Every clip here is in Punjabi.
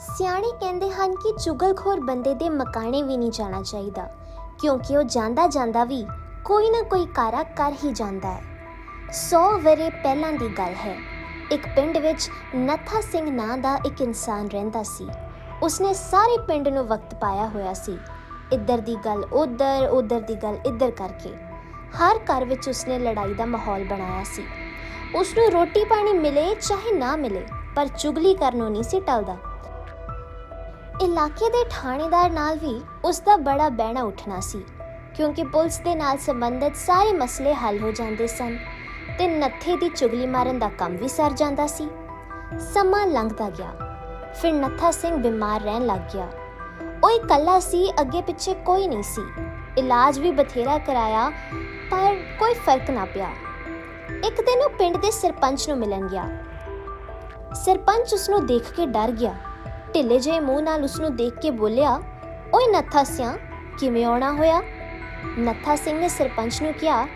ਸਿਆਣੇ ਕਹਿੰਦੇ ਹਨ ਕਿ ਚੁਗਲਖੋਰ ਬੰਦੇ ਦੇ ਮਕਾਣੇ ਵੀ ਨਹੀਂ ਜਾਣਾ ਚਾਹੀਦਾ, ਕਿਉਂਕਿ ਉਹ ਜਾਂਦਾ ਜਾਂਦਾ ਵੀ ਕੋਈ ਨਾ ਕੋਈ ਕਾਰਾ ਕਰ ਹੀ ਜਾਂਦਾ ਹੈ। 100 ਵਰੇ ਪਹਿਲਾਂ ਦੀ ਗੱਲ ਹੈ, ਇੱਕ ਪਿੰਡ ਵਿੱਚ ਨੱਥਾ ਸਿੰਘ ਨਾਂ ਦਾ ਇੱਕ ਇਨਸਾਨ ਰਹਿੰਦਾ ਸੀ। ਉਸਨੇ ਸਾਰੇ ਪਿੰਡ ਨੂੰ ਵਕਤ ਪਾਇਆ ਹੋਇਆ ਸੀ। ਇੱਧਰ ਦੀ ਗੱਲ ਉੱਧਰ ਉੱਧਰ ਦੀ ਗੱਲ ਇੱਧਰ ਕਰਕੇ। ਹਰ ਘਰ ਵਿੱਚ ਉਸਨੇ ਲੜਾਈ ਦਾ ਮਾਹੌਲ ਬਣਾਇਆ ਸੀ। ਉਸ ਨੂੰ ਰੋਟੀ ਪਾਣੀ ਮਿਲੇ ਚਾਹੇ ਨਾ ਮਿਲੇ, ਪਰ ਚੁਗਲੀ ਕਰਨੋਂ ਨਹੀਂ ਸੀ ਟਲਦਾ। ਇਲਾਕੇ ਦੇ ਥਾਣੇਦਾਰ ਨਾਲ ਵੀ ਉਸ ਦਾ ਬੜਾ ਬਹਿਣਾ ਉੱਠਣਾ ਸੀ, ਕਿਉਂਕਿ ਪੁਲਿਸ ਦੇ ਨਾਲ ਸੰਬੰਧਿਤ ਸਾਰੇ ਮਸਲੇ ਹੱਲ ਹੋ ਜਾਂਦੇ ਸਨ ਤੇ ਨੱਥੇ ਦੀ ਚੁਗਲੀ ਮਾਰਨ ਦਾ ਕੰਮ ਵੀ ਸਰ ਜਾਂਦਾ ਸੀ। ਸਮਾਂ ਲੰਘਦਾ ਗਿਆ, ਫਿਰ ਨੱਥਾ ਸਿੰਘ ਬਿਮਾਰ ਰਹਿਣ ਲੱਗ ਗਿਆ। ਉਹ ਇਕੱਲਾ ਸੀ, ਅੱਗੇ ਪਿੱਛੇ ਕੋਈ ਨਹੀਂ ਸੀ। ਇਲਾਜ ਵੀ ਬਥੇਰਾ ਕਰਾਇਆ, ਪਰ ਕੋਈ ਫ਼ਰਕ ਨਾ ਪਿਆ। ਇੱਕ ਦਿਨ ਉਹ ਪਿੰਡ ਦੇ ਸਰਪੰਚ ਨੂੰ ਮਿਲਣ ਗਿਆ। ਸਰਪੰਚ ਉਸ ਨੂੰ ਦੇਖ ਕੇ ਡਰ ਗਿਆ। ਢਿੱਲੇ ਜਿਹੇ ਮੂੰਹ ਨਾਲ ਉਸ ਨੂੰ ਦੇਖ ਕੇ ਬੋਲਿਆ, ਓਏ ਨੱਥਾ ਸਿਆ, ਕਿਵੇਂ ਆਉਣਾ ਹੋਇਆ? ਨੱਥਾ ਸਿੰਘ ਨੇ ਸਰਪੰਚ ਨੂੰ ਕਿਹਾ,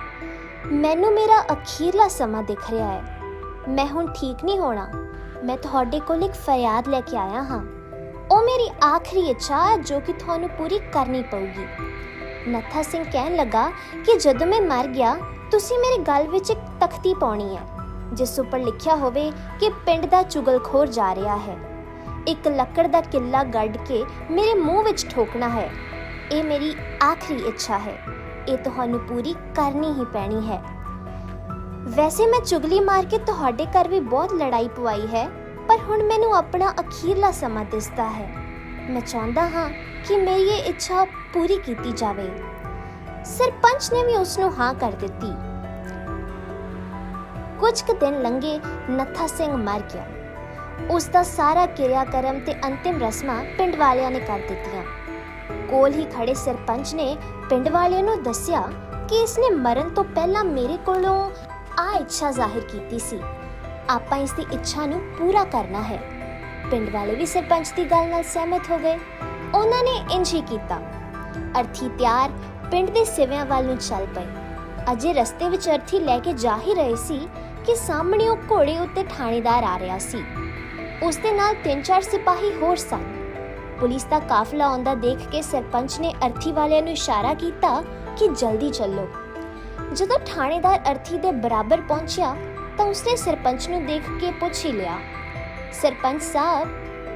ਮੈਨੂੰ ਮੇਰਾ ਅਖੀਰਲਾ ਸਮਾਂ ਦਿਖ ਰਿਹਾ ਹੈ। ਮੈਂ ਹੁਣ ਠੀਕ ਨਹੀਂ ਹੋਣਾ। ਮੈਂ ਤੁਹਾਡੇ ਕੋਲ ਇੱਕ ਫਰਿਆਦ ਲੈ ਕੇ ਆਇਆ ਹਾਂ। ਉਹ ਮੇਰੀ ਆਖਰੀ ਇੱਛਾ ਹੈ ਜੋ ਕਿ ਤੁਹਾਨੂੰ ਪੂਰੀ ਕਰਨੀ ਪਊਗੀ। ਨੱਥਾ ਸਿੰਘ ਕਹਿਣ ਲੱਗਾ ਕਿ ਜਦੋਂ ਮੈਂ ਮਰ ਗਿਆ, ਤੁਸੀਂ ਮੇਰੇ ਗਲ ਵਿੱਚ ਇੱਕ ਤਖਤੀ ਪਾਉਣੀ ਹੈ, ਜਿਸ ਉੱਪਰ ਲਿਖਿਆ ਹੋਵੇ ਕਿ ਪਿੰਡ ਦਾ ਚੁਗਲਖੋਰ ਜਾ ਰਿਹਾ ਹੈ। ਇੱਕ ਲੱਕੜ ਦਾ ਕਿੱਲਾ ਗੱਡ ਕੇ ਮੇਰੇ ਮੂੰਹ ਵਿੱਚ ਠੋਕਣਾ ਹੈ। ਇਹ ਮੇਰੀ ਆਖਰੀ ਇੱਛਾ ਹੈ। ਇਹ ਤੁਹਾਨੂੰ ਪੂਰੀ ਕਰਨੀ ਹੀ ਪੈਣੀ ਹੈ। ਵੈਸੇ ਮੈਂ ਚੁਗਲੀ ਮਾਰ ਕੇ ਤੁਹਾਡੇ ਘਰ ਵੀ ਬਹੁਤ ਲੜਾਈ ਪਵਾਈ ਹੈ, ਪਰ ਹੁਣ ਮੈਨੂੰ ਆਪਣਾ ਅਖੀਰਲਾ ਸਮਾਂ ਦਿਸਦਾ ਹੈ। ਮੈਂ ਚਾਹੁੰਦਾ ਹਾਂ ਕਿ ਮੇਰੀ ਇਹ ਇੱਛਾ ਪੂਰੀ ਕੀਤੀ ਜਾਵੇ। ਸਰਪੰਚ ਨੇ ਵੀ ਉਸ ਨੂੰ ਹਾਂ ਕਰ ਦਿੱਤੀ। ਕੁਝ ਕੁ ਦਿਨ ਲੰਘੇ, ਨੱਥਾ ਸਿੰਘ ਮਰ ਗਿਆ। ਉਸ ਦਾ ਸਾਰਾ ਕਿਰਿਆਕਰਮ ਤੇ ਅੰਤਿਮ ਰਸਮਾਂ ਪਿੰਡ ਵਾਲਿਆਂ ਨੇ ਕਰ ਦਿੱਤੀਆਂ। ਕੋਲ ਹੀ ਖੜੇ ਸਰਪੰਚ ਨੇ ਪਿੰਡ ਵਾਲਿਆਂ ਨੂੰ ਦੱਸਿਆ ਕਿ ਇਸਨੇ ਮਰਨ ਤੋਂ ਪਹਿਲਾਂ ਮੇਰੇ ਕੋਲੋਂ ਆ ਇੱਛਾ ਜ਼ਾਹਿਰ ਕੀਤੀ ਸੀ। ਆਪਾਂ ਇਸ ਦੀ ਇੱਛਾ ਨੂੰ ਪੂਰਾ ਕਰਨਾ ਹੈ। ਪਿੰਡ ਵਾਲੇ ਵੀ ਸਰਪੰਚ ਦੀ ਗੱਲ ਨਾਲ ਸਹਿਮਤ ਹੋ ਗਏ। ਉਹਨਾਂ ਨੇ ਇੰਜ ਹੀ ਕੀਤਾ। ਅਰਥੀ ਤਿਆਰ ਪਿੰਡ ਦੇ ਸਿਵਿਆਂ ਵੱਲ ਨੂੰ ਚੱਲ ਪਏ। ਅਜੇ ਰਸਤੇ ਵਿੱਚ ਅਰਥੀ ਲੈ ਕੇ ਜਾ ਹੀ ਰਹੇ ਸੀ ਕਿ ਸਾਹਮਣੇ ਉਹ ਘੋੜੇ ਉੱਤੇ ਥਾਣੇਦਾਰ ਆ ਰਿਹਾ ਸੀ। ਉਸ ਦੇ ਨਾਲ ਤਿੰਨ ਚਾਰ ਸਿਪਾਹੀ ਹੋਰ ਸਨ। ਪੁਲਿਸ ਦਾ ਕਾਫਲਾ ਆਉਂਦਾ ਦੇਖ ਕੇ ਸਰਪੰਚ ਨੇ ਅਰਥੀ ਵਾਲਿਆਂ ਨੂੰ ਇਸ਼ਾਰਾ ਕੀਤਾ ਕਿ ਜਲਦੀ ਚੱਲੋ। ਜਦੋਂ ਥਾਣੇਦਾਰ ਅਰਥੀ ਦੇ ਬਰਾਬਰ ਪਹੁੰਚਿਆ, ਤਾਂ ਉਸਨੇ ਸਰਪੰਚ ਨੂੰ ਦੇਖ ਕੇ ਪੁੱਛ ਹੀ ਲਿਆ। ਸਰਪੰਚ ਸਾਹਿਬ,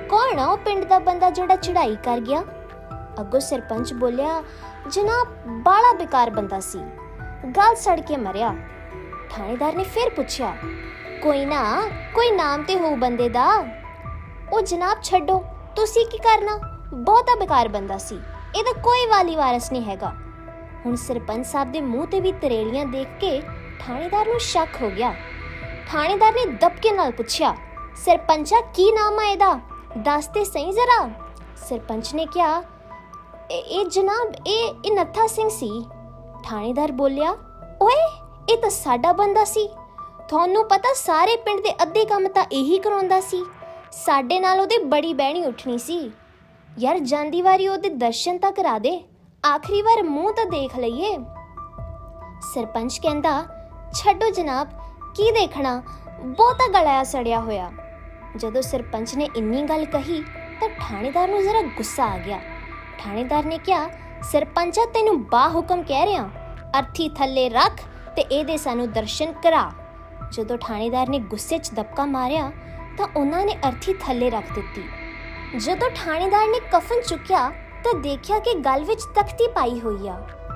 ਕੌਣ ਆ ਉਹ ਪਿੰਡ ਦਾ ਬੰਦਾ ਜਿਹੜਾ ਚੜ੍ਹਾਈ ਕਰ ਗਿਆ? ਅੱਗੋਂ ਸਰਪੰਚ ਬੋਲਿਆ, ਜਨਾਬ ਬਾਲਾ ਬੇਕਾਰ ਬੰਦਾ ਸੀ। ਗਲ ਸੜ ਕੇ ਮਰਿਆ। ਥਾਣੇਦਾਰ ਨੇ ਫਿਰ ਪੁੱਛਿਆ, ਕੋਈ ਨਾ, ਕੋਈ ਨਾਮ ਤੇ ਹੋਊ ਬੰਦੇ ਦਾ? ਉਹ ਜਨਾਬ ਛੱਡੋ, ਤੁਸੀਂ ਕੀ ਕਰਨਾ? ਬਹੁਤਾ ਬੇਕਾਰ ਬੰਦਾ ਸੀ। ਇਹਦਾ ਕੋਈ ਵਾਲੀ ਵਾਰਸ ਨਹੀਂ ਹੈਗਾ। ਹੁਣ ਸਰਪੰਚ ਸਾਹਿਬ ਦੇ ਮੂੰਹ ਤੇ ਵੀ ਤਰੇੜੀਆਂ ਦੇਖ ਕੇ ਥਾਣੇਦਾਰ ਨੂੰ ਸ਼ੱਕ ਹੋ ਗਿਆ। ਥਾਣੇਦਾਰ ਨੇ ਦਬਕੇ ਨਾਲ ਪੁੱਛਿਆ, ਸਰਪੰਚਾ, ਕੀ ਨਾਮ ਆ ਇਹਦਾ? ਦੱਸ ਤੇ ਸਹੀ ਜ਼ਰਾ। ਸਰਪੰਚ ਨੇ ਕਿਹਾ, "ਇਹ- ਜਨਾਬ, ਇਹ ਇਹ ਨੱਥਾ ਸਿੰਘ ਸੀ। ਥਾਣੇਦਾਰ ਬੋਲਿਆ, ਓਏ, ਇਹ ਤਾਂ ਸਾਡਾ ਬੰਦਾ ਸੀ। ਤੁਹਾਨੂੰ ਪਤਾ ਸਾਰੇ ਪਿੰਡ ਦੇ ਅੱਧੇ ਕੰਮ ਤਾਂ ਇਹੀ ਕਰਾਉਂਦਾ ਸੀ। ਸਾਡੇ ਨਾਲ ਉਹਦੇ ਬੜੀ ਬਹਿਣੀ ਉੱਠਣੀ ਸੀ। ਯਾਰ ਜਾਂਦੀ ਵਾਰੀ ਉਹਦੇ ਦਰਸ਼ਨ ਤਾਂ ਕਰਾ ਦੇ, ਆਖਰੀ ਵਾਰ ਮੂੰਹ ਤਾਂ ਦੇਖ ਲਈਏ। ਸਰਪੰਚ ਕਹਿੰਦਾ, ਛੱਡੋ ਜਨਾਬ, ਕੀ ਦੇਖਣਾ? ਬਹੁਤਾ ਗਲਾਇਆ ਸੜਿਆ ਹੋਇਆ। ਜਦੋਂ ਸਰਪੰਚ ਨੇ ਇੰਨੀ ਗੱਲ ਕਹੀ, ਤਾਂ ਥਾਣੇਦਾਰ ਨੂੰ ਜ਼ਰਾ ਗੁੱਸਾ ਆ ਗਿਆ। ਥਾਣੇਦਾਰ ਨੇ ਕਿਹਾ, ਸਰਪੰਚਾ, ਤੈਨੂੰ ਬਾ ਹੁਕਮ ਕਹਿ ਰਿਹਾ। ਅਰਥੀ ਥੱਲੇ ਰੱਖ ਤੇ ਇਹਦੇ ਸਾਨੂੰ ਦਰਸ਼ਨ ਕਰਾ। ਜਦੋਂ ਥਾਣੇਦਾਰ ਨੇ ਗੁੱਸੇ 'ਚ ਦਬਕਾ ਮਾਰਿਆ ਤਾਂ ਉਹਨਾਂ ਨੇ ਅਰਥੀ ਥੱਲੇ ਰੱਖ ਦਿੱਤੀ। ਜਦੋਂ ਥਾਣੇਦਾਰ ਨੇ ਕਫਨ ਚੁੱਕਿਆ ਤਾਂ ਦੇਖਿਆ ਕਿ ਗਲ ਵਿੱਚ ਤਖਤੀ ਪਾਈ ਹੋਈ ਆ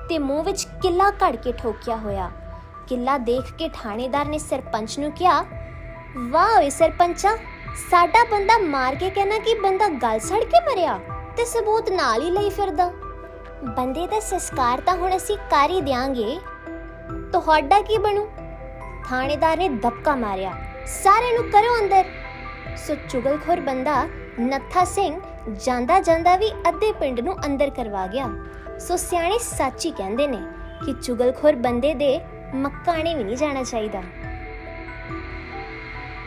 ਤੇ ਮੂੰਹ ਵਿੱਚ ਕਿੱਲਾ ਘੜ ਕੇ ਠੋਕਿਆ ਹੋਇਆ। ਕਿੱਲਾ ਦੇਖ ਕੇ ਥਾਣੇਦਾਰ ਨੇ ਸਰਪੰਚ ਨੂੰ ਕਿਹਾ, ਵਾਹ ਓਏ ਸਰਪੰਚਾ, ਸਾਡਾ ਬੰਦਾ ਮਾਰ ਕੇ ਕਹਿਣਾ ਕਿ ਬੰਦਾ ਗਲ ਸੜ ਕੇ ਮਰਿਆ ਤੇ ਸਬੂਤ ਨਾਲ ਹੀ ਲਈ ਫਿਰਦਾ। ਬੰਦੇ ਦਾ ਸੰਸਕਾਰ ਤਾਂ ਹੁਣ ਅਸੀਂ ਕਰ ਹੀ ਦਿਆਂਗੇ। ਤੁਹਾਡਾ ਕੀ ਬਣੂ? ਥਾਣੇਦਾਰ ਨੇ ਦਬਕਾ ਮਾਰਿਆ। ਸਾਰੇ ਨੂੰ ਕਰੋ ਅੰਦਰ। ਸੋ ਚੁਗਲਖੋਰ ਬੰਦਾ ਨੱਥਾ ਸਿੰਘ ਜਾਂਦਾ ਜਾਂਦਾ ਵੀ ਅੱਧੇ ਪਿੰਡ ਨੂੰ ਅੰਦਰ ਕਰਵਾ ਗਿਆ। ਸੋ ਸਿਆਣੇ ਸੱਚ ਹੀ ਕਹਿੰਦੇ ਨੇ ਕਿ ਚੁਗਲਖੋਰ ਬੰਦੇ ਦੇ ਮੱਕਾਣੇ ਵੀ ਨਹੀਂ ਜਾਣਾ ਚਾਹੀਦਾ।